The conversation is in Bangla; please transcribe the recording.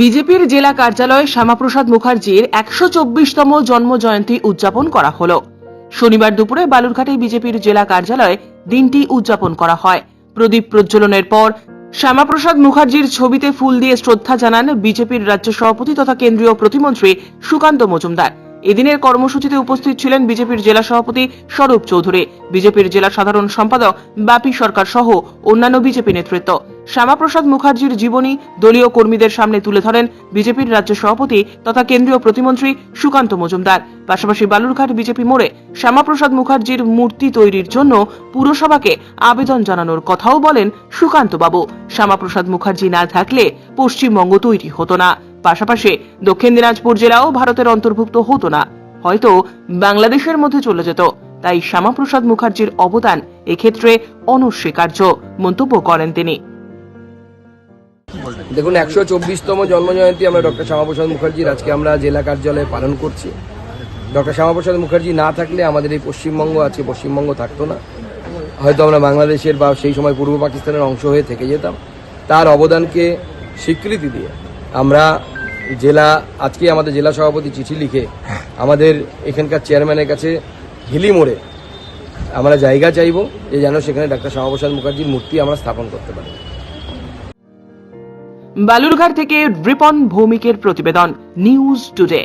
বিজেপির জেলা কার্যালয়ে শ্যামাপ্রসাদ মুখার্জির একশো চব্বিশতম জন্ম জয়ন্তী উদযাপন করা হল। শনিবার দুপুরে বালুরঘাটে বিজেপির জেলা কার্যালয়ে দিনটি উদযাপন করা হয়। প্রদীপ প্রজ্বলনের পর শ্যামাপ্রসাদ মুখার্জির ছবিতে ফুল দিয়ে শ্রদ্ধা জানান বিজেপির রাজ্য সভাপতি তথা কেন্দ্রীয় প্রতিমন্ত্রী সুকান্ত মজুমদার। এদিনের কর্মসূচিতে উপস্থিত ছিলেন বিজেপির জেলা সভাপতি স্বরূপ চৌধুরী, বিজেপির জেলা সাধারণ সম্পাদক বাপি সরকার সহ অন্যান্য বিজেপি নেতৃত্ব। শ্যামাপ্রসাদ মুখার্জির জীবনী দলীয় কর্মীদের সামনে তুলে ধরেন বিজেপির রাজ্য সভাপতি তথা কেন্দ্রীয় প্রতিমন্ত্রী সুকান্ত মজুমদার। পাশাপাশি বালুরঘাট বিজেপি মোড়ে শ্যামাপ্রসাদ মুখার্জির মূর্তি তৈরির জন্য পুরসভাকে আবেদন জানানোর কথাও বলেন সুকান্ত বাবু শ্যামাপ্রসাদ মুখার্জি না থাকলে পশ্চিমবঙ্গ তৈরি হতো না। পাশাপাশি দক্ষিণ দিনাজপুর জেলাও ভারতের অন্তর্ভুক্ত হতো না। হয়তো বাংলাদেশের মধ্যে চলে যেত। তাই শ্যামাপ্রসাদ মুখার্জির অবদান এক্ষেত্রে অনস্বীকার্য মন্তব্য করেন তিনি। দেখুন, একশো চব্বিশতম জন্মজয়ন্তী আমরা ডক্টর শ্যামাপ্রসাদ মুখার্জির। আজকে আমরা জেলা কার্যালয়ে পালন করছি। ডক্টর শ্যামাপ্রসাদ মুখার্জি না থাকলে আমাদের এই পশ্চিমবঙ্গ, আজকে পশ্চিমবঙ্গ থাকতো না। হয়তো আমরা বাংলাদেশের বা সেই সময় পূর্ব পাকিস্তানের অংশ হয়ে থেকে যেতাম। তার অবদানকে স্বীকৃতি দিয়ে আমরা জেলা আজকে আমাদের জেলা সভাপতি চিঠি লিখে আমাদের এখানকার চেয়ারম্যানের কাছে হিলি মোড়ে আমরা জায়গা চাইব যে যেন সেখানে ডাক্তার শ্যামাপ্রসাদ মুখার্জির মূর্তি আমরা স্থাপন করতে পারি। বালুরঘাট থেকে রিপন ভৌমিকের প্রতিবেদন, নিউজ টুডে।